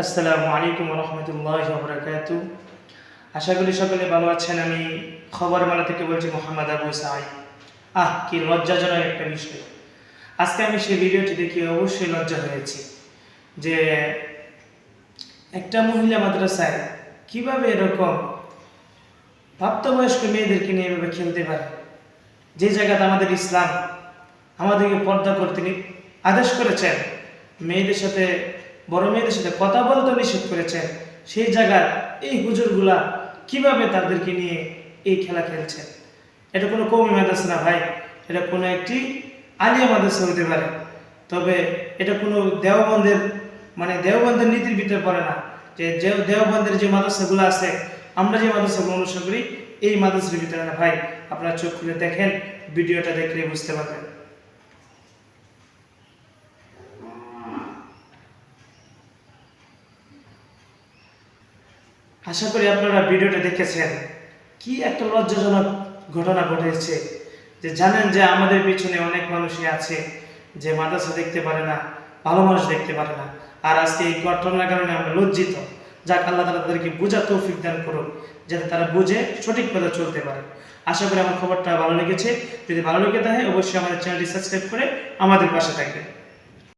আসসালামু আলাইকুম রহমতুল্লাহ বরকাত আশা করি সকলে ভালো আছেন। আমি খবর খবরমালা থেকে বলছি মোহাম্মদ আবু সাই আহ, কি লজ্জাজনক একটা বিষয়। আজকে আমি সেই ভিডিওটি দেখে অবশ্যই লজ্জা হয়েছি যে একটা মহিলা মাদ্রাসায় কীভাবে এরকম প্রাপ্তবয়স্ক মেয়েদেরকে নিয়ে এভাবে খেলতে পারে? যে জায়গাতে আমাদের ইসলাম আমাদেরকে পর্দা করতে আদেশ করেছেন মেয়েদের সাথে বড় মেয়েদের সাথে কথা বলতে নিষেধ করেছেন সেই জায়গায় এই হুজুরগুলা কীভাবে তাদেরকে নিয়ে এই খেলা খেলছেন এটা কোনো কৌমি মাদ্রাসা না ভাই, এটা কোনো একটি আলিয়া মাদ্রাসা হতে পারে। তবে এটা কোনো দেওবন্ধের মানে দেওবন্ধের নীতির ভিতরে পড়ে না যে দেওবন্ধের যে মাদ্রাসাগুলো আছে, আমরা যে মাদ্রাসাগুলো অনুসরণ করি, এই মাদ্রাসার ভিতরে না ভাই, আপনারা চোখ খুলে দেখেন, ভিডিওটা দেখলে বুঝতে পারবেন। আশা করি আপনারা ভিডিওটা দেখেছেন। কি একটা লজ্জাজনক ঘটনা ঘটেছে যে জানেন যে আমাদের পিছনে অনেক মানুষই আছে যে মাদ্রাসা দেখতে পারে না, ভালো মানুষ দেখতে পারে না। আর আজকে এই ঘটনার কারণে আমরা লজ্জিত। যাক, আল্লাহ তালা তাদেরকে বোঝা তৌফিক দান করুক, যাতে তারা বুঝে সঠিক পথে চলতে পারে। আশা করি আমার খবরটা ভালো লেগেছে। যদি ভালো লেগে থাকে, অবশ্যই আমাদের চ্যানেলটি সাবস্ক্রাইব করে আমাদের পাশে থাকবে